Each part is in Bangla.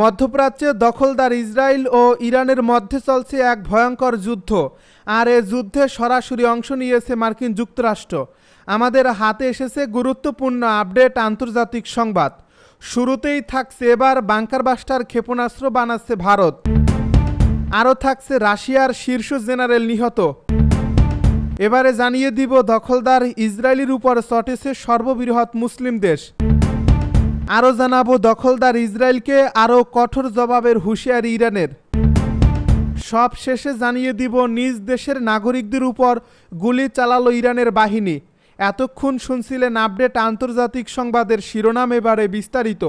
মধ্যপ্রাচ্যে দখলদার ইসরায়েল ও ইরানের মধ্যে চলছে এক ভয়ঙ্কর যুদ্ধ। আর এ যুদ্ধে সরাসরি অংশ নিয়েছে মার্কিন যুক্তরাষ্ট্র। আমাদের হাতে এসেছে গুরুত্বপূর্ণ আপডেট আন্তর্জাতিক সংবাদ। শুরুতেই থাকছে এবার বাংকার বাস্টার ক্ষেপণাস্ত্র বানাচ্ছে ভারত। আরও থাকছে রাশিয়ার শীর্ষ জেনারেল নিহত। এবারে জানিয়ে দিব দখলদার ইসরায়েলির উপর চটেছে সর্ববৃহৎ মুসলিম দেশ। আরও জানাব, দখলদার ইসরায়েলকে আরও কঠোর জবাবের হুঁশিয়ারি ইরানের। সব শেষে জানিয়ে দিব, নিজ দেশের নাগরিকদের উপর গুলি চালালো ইরানের বাহিনী। এতক্ষণ শুনছিলেন আপডেট আন্তর্জাতিক সংবাদের শিরোনাম এবারে বিস্তারিত।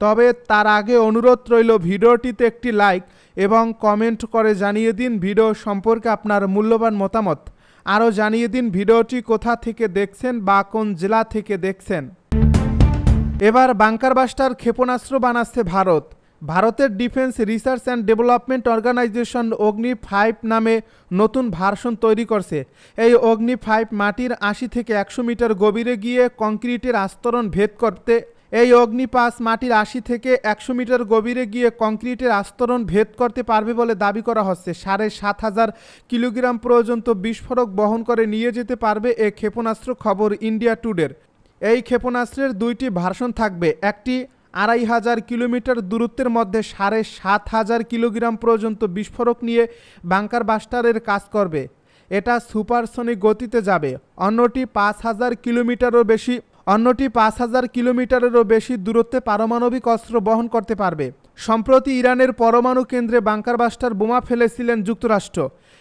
তবে তার আগে অনুরোধ রইল, ভিডিওটিতে একটি লাইক এবং কমেন্ট করে জানিয়ে দিন ভিডিও সম্পর্কে আপনার মূল্যবান মতামত। আরও জানিয়ে দিন ভিডিওটি কোথা থেকে দেখছেন বা কোন জেলা থেকে দেখছেন। এবার বাংকারবাস্টার ক্ষেপণাস্ত্র বানাচ্ছে ভারত। ভারতের defence research and development organisation Agni five নামে নতুন ভার্সন তৈরি করছে। এই অগ্নি ফাইভ মাটির আশি থেকে একশো মিটার গভীরে গিয়ে কংক্রিটের আস্তরণ ভেদ করতে, এই অগ্নি পাস মাটির আশি থেকে একশো মিটার গভীরে গিয়ে কংক্রিটের আস্তরণ ভেদ করতে পারবে বলে দাবি করা হচ্ছে। সাড়ে সাত হাজার কিলোগ্রাম পর্যন্ত বিস্ফোরক বহন করে নিয়ে যেতে পারবে এ ক্ষেপণাস্ত্র খবর ইন্ডিয়া টুডের। এই ক্ষেপণাস্ত্রের দুইটি ভার্সন থাকবে। একটি আড়াই হাজার কিলোমিটার দূরত্বের মধ্যে সাড়ে সাত হাজার কিলোগ্রাম পর্যন্ত বিস্ফোরক নিয়ে বাংকার বাস্টারের কাজ করবে। এটা সুপারসনিক গতিতে যাবে। অন্যটি পাঁচ হাজার কিলোমিটারও বেশি, অন্যটি পাঁচ হাজার কিলোমিটারেরও বেশি দূরত্বে পারমাণবিক অস্ত্র বহন করতে পারবে। সম্প্রতি ইরানের পরমাণু কেন্দ্রে বাংকার বাস্টার বোমা ফেলেছিলেন যুক্তরাষ্ট্র।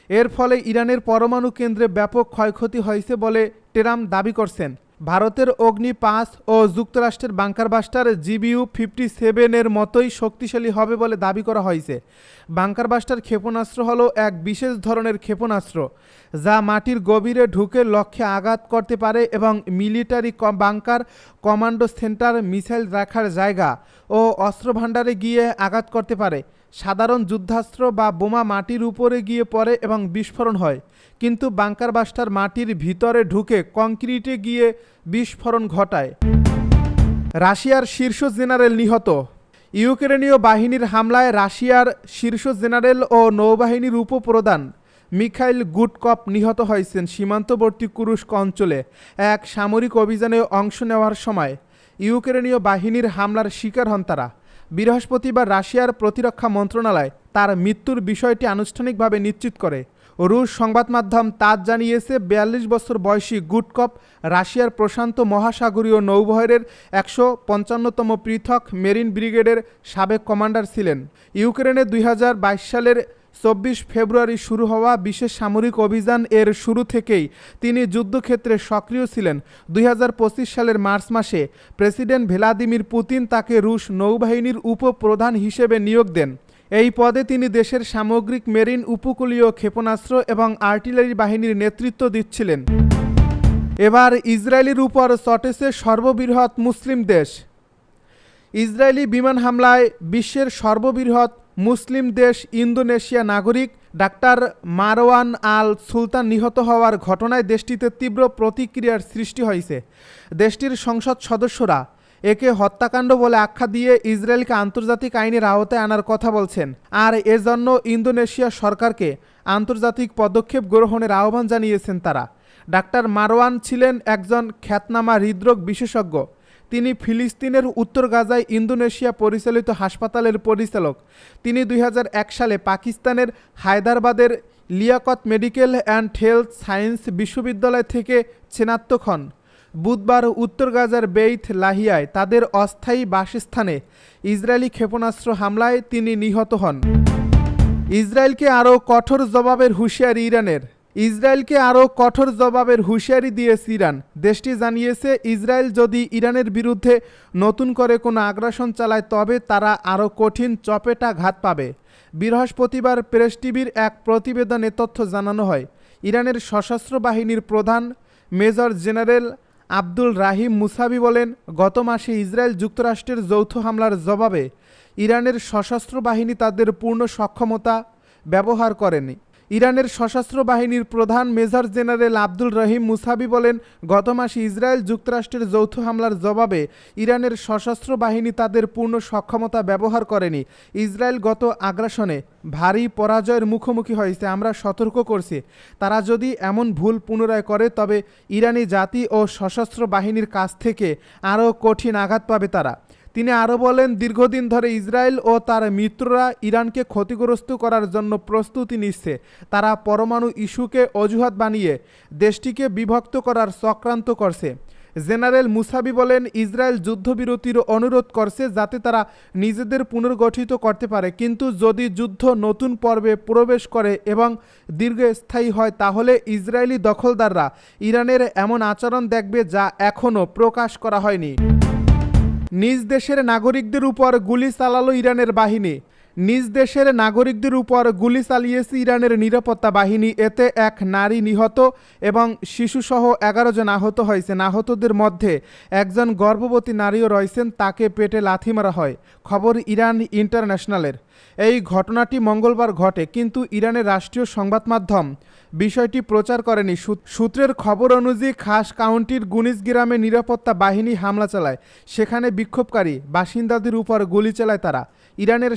এর ফলে ইরানের পরমাণু কেন্দ্রে ব্যাপক ক্ষয়ক্ষতি হয়েছে বলে টেরাম দাবি করছেন। ভারতের অগ্নি পাঁচ ও যুক্তরাষ্ট্রের বাংকার বাস্টার জিবিইউ ফিফটি সেভেনের মতোই শক্তিশালী হবে বলে দাবি করা হয়েছে। বাংকার বাস্টার ক্ষেপণাস্ত্র হল এক বিশেষ ধরনের ক্ষেপণাস্ত্র, যা মাটির গভীরে ঢুকে লক্ষ্যে আঘাত করতে পারে এবং military bunker commando centre missile রাখার জায়গা ও অস্ত্রভাণ্ডারে গিয়ে আঘাত করতে পারে। সাধারণ যুদ্ধাস্ত্র বা বোমা মাটির উপরে গিয়ে পড়ে এবং বিস্ফোরণ হয়। কিন্তু বাংকার বাস্টার মাটির ভিতরে ঢুকে কংক্রিটে গিয়ে বিস্ফোরণ ঘটায়। রাশিয়ার শীর্ষ জেনারেল নিহত। ইউক্রেনীয় বাহিনীর হামলায় রাশিয়ার শীর্ষ জেনারেল ও নৌবাহিনীর উপপ্রধান মিখাইল গুডকপ নিহত হয়েছেন সীমান্তবর্তী কুরুস্ক অঞ্চলে এক সামরিক অভিযানে অংশ নেওয়ার সময়। ইউক্রেনীয় বাহিনীর হামলার শিকার হন তারা। বৃহস্পতিবার রাশিয়ার প্রতিরক্ষা মন্ত্রণালয় তার মৃত্যুর বিষয়টি আনুষ্ঠানিকভাবে নিশ্চিত করে। রুশ সংবাদ মাধ্যম তাজ জানিয়েছে, বিয়াল্লিশ বছর বয়সী গুডকপ রাশিয়ার প্রশান্ত মহাসাগরীয় নৌবহরের একশো পঞ্চান্নতম পৃথক মেরিন ব্রিগেডের সাবেক কমান্ডার ছিলেন। ইউক্রেনে দুই হাজার বাইশ সালের চব্বিশ ফেব্রুয়ারি শুরু হওয়া বিশেষ সামরিক অভিযান এর শুরু থেকেই তিনি যুদ্ধক্ষেত্রে সক্রিয় ছিলেন। দুই হাজার পঁচিশ সালের মার্চ মাসে প্রেসিডেন্ট ভ্লাদিমির পুতিন তাকে রুশ নৌবাহিনীর উপপ্রধান হিসেবে নিয়োগ দেন। এই পদে তিনি দেশের সামগ্রিক মেরিন, উপকূলীয় ক্ষেপণাস্ত্র এবং আর্টিলারি বাহিনীর নেতৃত্ব দিচ্ছিলেন। এবার ইসরায়েলের উপর চটেছে সর্ববৃহৎ মুসলিম দেশ। ইসরায়েলি বিমান হামলায় বিশ্বের সর্ববৃহৎ মুসলিম দেশ ইন্দোনেশিয়া নাগরিক ডাক্তার মারওয়ান আল সুলতান নিহত হওয়ার ঘটনায় দেশটিতে তীব্র প্রতিক্রিয়ার সৃষ্টি হয়েছে। দেশটির সংসদ সদস্যরা একে হত্যাকাণ্ড বলে আখ্যা দিয়ে ইসরায়েলকে আন্তর্জাতিক আইনের আওতায় আনার কথা বলছেন। আর এজন্য ইন্দোনেশিয়া সরকারকে আন্তর্জাতিক পদক্ষেপ গ্রহণের আহ্বান জানিয়েছেন তারা। ডাক্তার মারওয়ান ছিলেন একজন খ্যাতনামা হৃদরোগ বিশেষজ্ঞ। তিনি ফিলিস্তিনের উত্তর গাজায় ইন্দোনেশিয়া পরিচালিত হাসপাতালের পরিচালক। তিনি দুই হাজার এক সালে পাকিস্তানের হায়দ্রাবাদের Liaquat medical and health science বিশ্ববিদ্যালয় থেকে স্নাতক হন। বুধবার উত্তর গাজার বেইথ লাহিয়ায় তাদের অস্থায়ী বাসস্থানে ইসরায়েলি ক্ষেপণাস্ত্র হামলায় তিনি নিহত হন। ইসরায়েলকে আরও কঠোর জবাবের হুঁশিয়ারি ইরানের। ইসরায়েলকে আরও কঠোর জবাবের হুঁশিয়ারি দিয়েছে ইরান। দেশটি জানিয়েছে, ইসরায়েল যদি ইরানের বিরুদ্ধে নতুন করে কোনো আগ্রাসন চালায়, তবে তারা আরও কঠিন চপেটা ঘাত পাবে। বৃহস্পতিবার প্রেস টিভির এক প্রতিবেদনে তথ্য জানানো হয়, ইরানের সশস্ত্র বাহিনীর প্রধান major general Abdul Rahim Mousavi বলেন, গত মাসে ইসরায়েল যুক্তরাষ্ট্রের যৌথ হামলার জবাবে ইরানের সশস্ত্র বাহিনী তাদের পূর্ণ সক্ষমতা ব্যবহার করেনি। ইরানের সশস্ত্র বাহিনীর প্রধান major general Abdul Rahim Mousavi বলেন, গত মাসে ইসরায়েল যুক্তরাষ্ট্রের যৌথ হামলার জবাবে ইরানের সশস্ত্র বাহিনী তাদের পূর্ণ সক্ষমতা ব্যবহার করেনি। ইসরায়েল গত আগ্রাসনে ভারী পরাজয়ের মুখোমুখি হয়েছে, আমরা সতর্ক করছি। তারা যদি এমন ভুল পুনরায় করে, তবে ইরানি জাতি ও সশস্ত্র বাহিনীর কাছ থেকে আরও কঠিন আঘাত পাবে তারা। তিনি আরও বলেন, দীর্ঘদিন ধরে ইসরায়েল ও তার মিত্ররা ইরানকে ক্ষতিগ্রস্ত করার জন্য প্রস্তুতি নিচ্ছে। তারা পরমাণু ইস্যুকে অজুহাত বানিয়ে দেশটিকে বিভক্ত করার চক্রান্ত করছে। জেনারেল মুসাবি বলেন, ইসরায়েল যুদ্ধবিরতির অনুরোধ করছে যাতে তারা নিজেদের পুনর্গঠিত করতে পারে। কিন্তু যদি যুদ্ধ নতুন পর্বে প্রবেশ করে এবং দীর্ঘস্থায়ী হয়, তাহলে ইসরায়েলি দখলদাররা ইরানের এমন আচরণ দেখবে যা এখনও প্রকাশ করা হয়নি। নিজ দেশের নাগরিকদের উপর গুলি চালালো ইরানের বাহিনী। নিজ দেশের নাগরিকদের উপর গুলি চালিয়েছে ইরানের নিরাপত্তা বাহিনী। এতে এক নারী নিহত এবং শিশুসহ এগারো জন আহত হয়েছে। আহতদের মধ্যে একজন গর্ভবতী নারীও রয়েছেন, তাকে পেটে লাথি মারা হয়। খবর ইরান ইন্টারন্যাশনালের। এই ঘটনাটি মঙ্গলবার ঘটে, কিন্তু ইরানের রাষ্ট্রীয় সংবাদ মাধ্যম বিষয়টি প্রচার করেনি। সূত্রের খবর অনুযায়ী খাস কাউন্টির গুনিস গ্রামে নিরাপত্তা বাহিনী হামলা চালায়। সেখানে বিক্ষোভকারী বাসিন্দাদের উপর গুলি চালায় তারা। ইরানের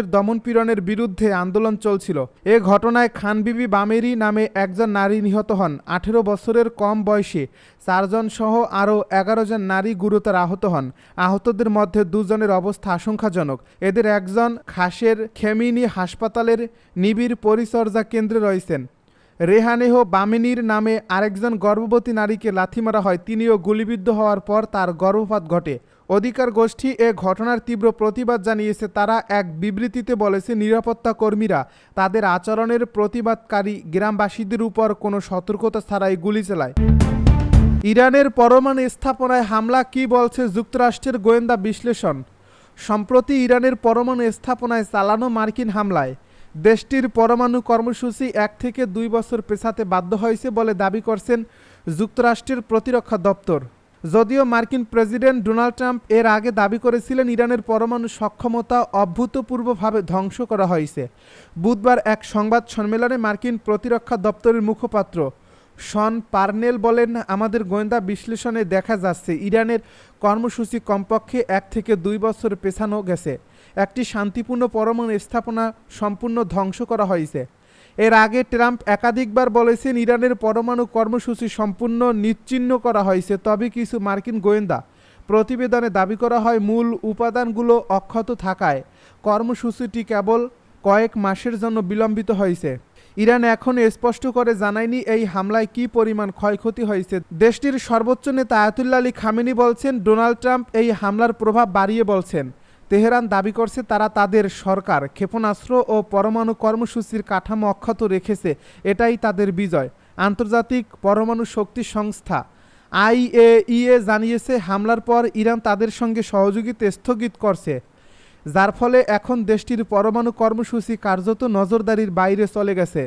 শাসনের দমনপীড়নের বিরুদ্ধে আন্দোলন চলছিল। এ ঘটনায় খানবিবি বামেরি নামে একজন নারী নিহত হন। আঠেরো বছরের কম বয়সী চারজন সহ আরও এগারো জন নারী গুরুতর আহত হন। আহতদের মধ্যে দুজনের অবস্থা আশঙ্কাজনক। এদের একজন খাসের খেমিনি হাসপাতালের নিবিড় পরিচর্যা কেন্দ্রে রয়েছেন। রেহানেহ বামিনীর নামে আরেকজন গর্ভবতী নারীকে লাথি মারা হয়। তিনিও গুলিবিদ্ধ হওয়ার পর তার গর্ভপাত ঘটে। অধিকার গোষ্ঠী এ ঘটনার তীব্র প্রতিবাদ জানিয়েছে। তারা এক বিবৃতিতে বলেছে, নিরাপত্তা কর্মীরা তাদের আচরণের প্রতিবাদকারী গ্রামবাসীদের উপর কোনো সতর্কতা ছাড়াই গুলি চালায়। ইরানের পরমাণু স্থাপনায় হামলা, কি বলছে যুক্তরাষ্ট্রের গোয়েন্দা বিশ্লেষণ? সম্প্রতি ইরানের পরমাণু স্থাপনায় চালানো মার্কিন হামলায়, দেশটির পরমাণু কর্মসূচি এক থেকে দুই বছর পেছাতে বাধ্য হয়েছে বলে দাবি করছেন যুক্তরাষ্ট্রের প্রতিরক্ষা দপ্তর। যদিও মার্কিন প্রেসিডেন্ট ডোনাল্ড ট্রাম্প এর আগে দাবি করেছিলেন ইরানের পরমাণু সক্ষমতা অভূতপূর্বভাবে ধ্বংস করা হয়েছে। বুধবার এক সংবাদ সম্মেলনে মার্কিন প্রতিরক্ষা দপ্তরের মুখপাত্র শন পার্নেল বলেন, আমাদের গোয়েন্দা বিশ্লেষণে দেখা যাচ্ছে ইরানের কর্মসূচি কমপক্ষে এক থেকে দুই বছর পেছানো গেছে। একটি শান্তিপূর্ণ পরমাণু স্থাপনা সম্পূর্ণ ধ্বংস করা হয়েছে। এর আগে ট্রাম্প একাধিকবার বলেছেন ইরানের পরমাণু কর্মসূচি সম্পূর্ণ নিশ্চিহ্ন করা হয়েছে, তবে কিছু মার্কিন গোয়েন্দা প্রতিবেদনে দাবি করা হয় মূল উপাদানগুলো অক্ষত থাকায় কর্মসূচিটি কেবল কয়েক মাসের জন্য বিলম্বিত হয়েছে। ইরান এখন স্পষ্ট করে জানায়নি এই হামলায় কি পরিমাণ ক্ষয়ক্ষতি হয়েছে। দেশটির সর্বোচ্চ নেতা আয়াতুল্লা আলী খামেনি বলছেন, ডোনাল্ড ট্রাম্প এই হামলার প্রভাব বাড়িয়ে বলছেন। তেহরান দাবি করছে তারা তাদের সরকার ক্ষেপণাস্ত্র ও পরমাণু কর্মসূচির কাঠামো অক্ষত রেখেছে। এটাই তাদের বিজয়। আন্তর্জাতিক পরমাণু শক্তি সংস্থা আইএইএ জানিয়েছে, হামলার পর ইরান তাদের সঙ্গে সহযোগিতা স্থগিত করছে, যার ফলে এখন দেশটির পরমাণু কর্মসূচি কার্যত নজরদারির বাইরে চলে গেছে।